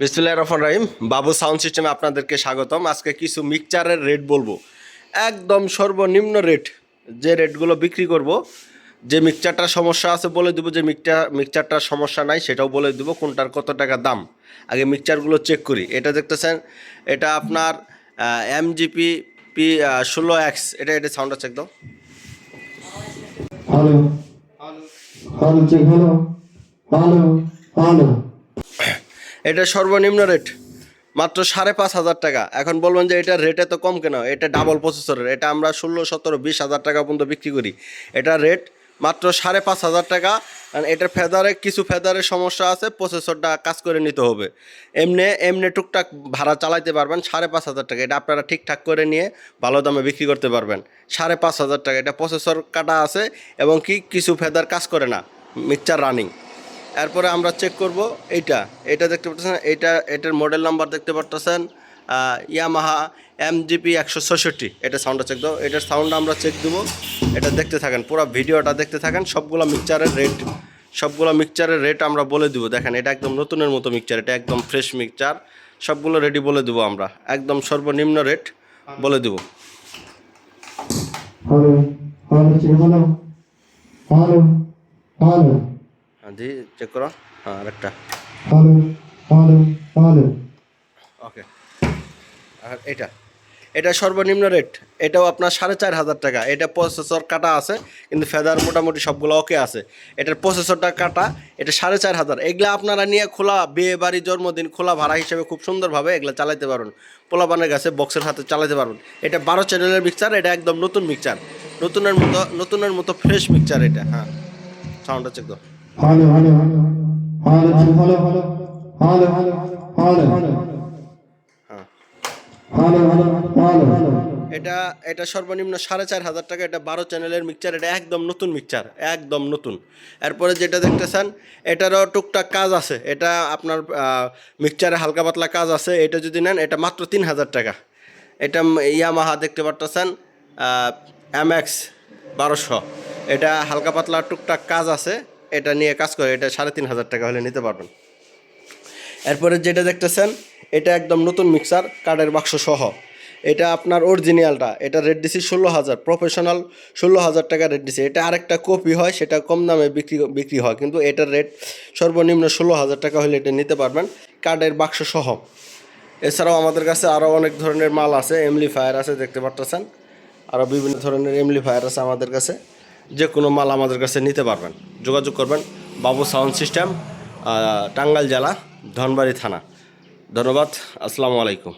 বিসমুল্লাহ রহমান রাহিম। বাবু সাউন্ড সিস্টেমে আপনাদেরকে স্বাগতম। আজকে কিছু মিক্সচারের রেট বলব। একদম সর্বনিম্ন রেট যে রেটগুলো বিক্রি করব। যে মিক্সচারটার সমস্যা আছে বলে দেবো, যে মিক্সচার মিক্সচারটার সমস্যা নাই সেটাও বলে দেবো, কোনটার কত টাকা দাম। আগে মিক্সচারগুলো চেক করি। এটা দেখতেছেন, এটা আপনার এমজিপি পি ষোলো এক্স এটা এটা সাউন্ডটা চেক দাও hello hello hello hello hello এটা সর্বনিম্ন রেট মাত্র সাড়ে পাঁচ হাজার টাকা। এখন বলবেন যে এটা রেটে তো কম কেন? এটা ডাবল প্রসেসরের এটা আমরা ষোলো, সতেরো, বিশ হাজার টাকা পর্যন্ত বিক্রি করি। এটা রেট মাত্র সাড়ে পাঁচ হাজার টাকা। কারণ এটার ফেদারে কিছু ফেদারের সমস্যা আছে প্রসেসরটা কাজ করে নিতে হবে। এমনি এমনি টুকটাক ভাড়া চালাইতে পারবেন সাড়ে পাঁচ হাজার টাকা। এটা আপনারা ঠিকঠাক করে নিয়ে ভালো দামে বিক্রি করতে পারবেন। সাড়ে পাঁচ হাজার টাকা। এটা প্রসেসর কাটা আছে এবং কি কিছু ফেদার কাজ করে না। মিক্সচার রানিং এরপরে আমরা চেক করব এইটা। এটা দেখতে পাচ্ছেন এটা এটার মডেল নাম্বার দেখতে পারতেছেন ইয়ামাহা এম এমজিপি একশো ছষট্টি এটা সাউন্ডটা চেক দাও। এটার সাউন্ড আমরা চেক দেবো। এটা দেখতে থাকেন, পুরো ভিডিওটা দেখতে থাকেন। সবগুলো মিক্সচারের রেট সবগুলো মিক্সচারের রেট আমরা বলে দিব। দেখেন, এটা একদম নতুনের মতো মিক্সচার এটা একদম ফ্রেশ মিক্সচার সবগুলো রেডি বলে দেবো আমরা। একদম সর্বনিম্ন রেট বলে দেবো। Hello hello hello hello hello হ্যাঁ চেক করো। হ্যাঁ আরেকটা। হ্যালো হ্যালো হ্যালো ওকে আর এটা। এটা সর্বনিম্ন রেট এটাও আপনার সাড়ে চার হাজার টাকা। এটা প্রসেসর কাটা আছে কিন্তু ফেদার মোটামুটি সবগুলো ওকে আছে। এটার প্রসেসরটা কাটা এটা সাড়ে চার হাজার। এগুলা আপনারা নিয়ে খোলা বিয়ে বাড়ি জন্মদিন খোলা ভাড়া হিসেবে খুব সুন্দরভাবে এগুলা চালাতে পারবেন পোলাপানের কাছে বক্সের হাতে চালাতে পারবেন এটা বারো চ্যানেলের মিক্সচার এটা একদম নতুন মিক্সচার নতুনের মতো নতুনের মতো ফ্রেশ মিক্সচার এটা। হ্যাঁ। সাউন্ডটা চেক দাও hello hello check hello hello hello hello hello হ্যাঁ হ্যালো হ্যালো হ্যালো এটা এটা সর্বনিম্ন সাড়ে চার হাজার টাকা এটা বারো চ্যানেলের মিক্সচার এটা একদম নতুন মিক্সচার একদম নতুন এরপরে যেটা দেখতেছেন এটারও টুকটাক কাজ আছে এটা আপনার মিক্সচারে হালকা পাতলা কাজ আছে এটা যদি নেন এটা মাত্র তিন হাজার টাকা এটা ইয়ামাহা দেখতে পারতেছেন এম এক্স বারোশো এটা হালকা পাতলা টুকটাক কাজ আছে এটা নিয়ে কাজ করে, এটা সাড়ে তিন হাজার টাকা হলে নিতে পারবেন। এরপরে যেটা দেখতেছেন, এটা একদম নতুন মিক্সার কাঠের বাক্স সহ। এটা আপনার অরিজিনালটা এটা রেট দিছি ষোলো হাজার প্রফেশনাল ষোলো হাজার টাকা রেট দিছি। এটা আরেকটা কপি হয়, সেটা কম দামে বিক্রি বিক্রি হয়, কিন্তু এটার রেট সর্বনিম্ন ষোলো হাজার টাকা হলে এটা নিতে পারবেন, কাঠের বাক্স সহ। এছাড়াও আমাদের কাছে আরও অনেক ধরনের মাল আছে এমলি ফায়ার আছে, দেখতে পারতেছেন। আরও বিভিন্ন ধরনের এমলি ফায়ার আছে আমাদের কাছে। যে কোনো মাল আমাদের কাছে নিতে পারবেন। যোগাযোগ করবেন বাবু সাউন্ড সিস্টেম টাঙ্গাইল জেলা, ধনবাড়ি থানা। ধন্যবাদ, আসসালামু আলাইকুম।